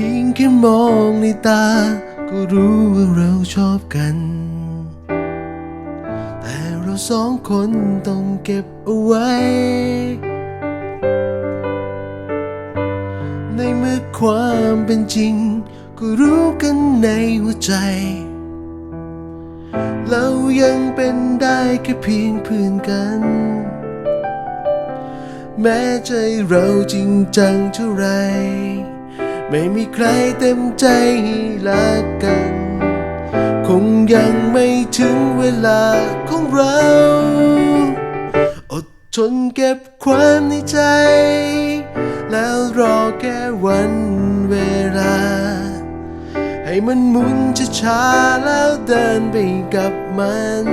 พียงแค่มองในตา ก็รู้ว่าเราชอบกัน แต่เราสองคนต้องเก็บเอาไว้ ในเมื่อความเป็นจริง ก็รู้กันในหัวใจ เรายังเป็นได้แค่เพียงเพื่อนกันแม้ใจเราจริงจังเท่าไร ไม่มีใครเต็มใจให้รักกัน คงยังไม่ถึงเวลาของเรา อดทนเก็บความในใจ แล้วรอแค่วันเวลา ให้มันหมุนช้าๆแล้วเดินไปกับมัน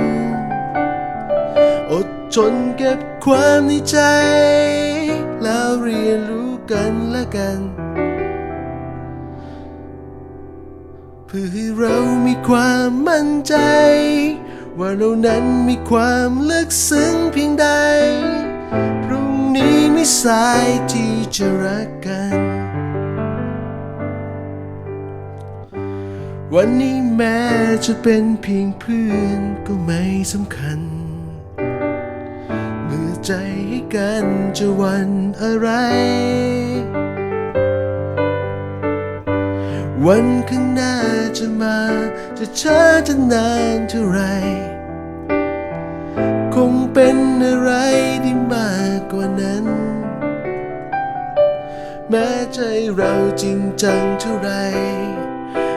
อดทนเก็บความในใจ แล้วเรียนรู้กันและกัน พื่อให้เรามีความมั่นใจ ว่าเรานั้นมีความลึกซึ้งเพียงใด พรุ่งนี้ไม่สายที่จะรักกัน วันนี้แม้จะเป็นเพียงเพื่อนก็ไม่สำคัญ เมื่อใจให้กันจะวันอะไร วันข้างหน้าจะมาจะช้าจะนานเท่าไร คงเป็นอะไรที่มากกว่านั้น แม้ใจเราจริงจังเท่าไร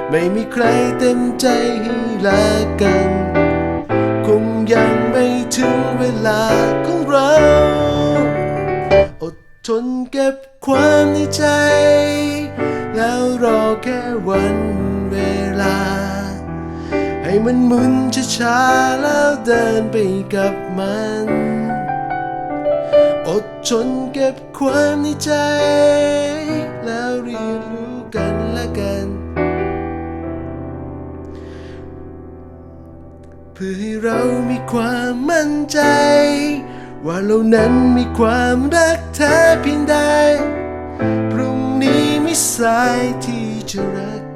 ไม่มีใครเต็มใจให้รักกัน คงยังไม่ถึงเวลาของเราอดทนเก็บความในใจ แล้วรอแค่วันเวลา ให้มันหมุนช้าๆแล้วเดินไปกับมัน อดทนเก็บความในใจ แล้วเรียนรู้กันและกัน เพื่อให้เรามีความมั่นใจ ว่าเรานั้นมีความรักแท้เพียงใด ไม่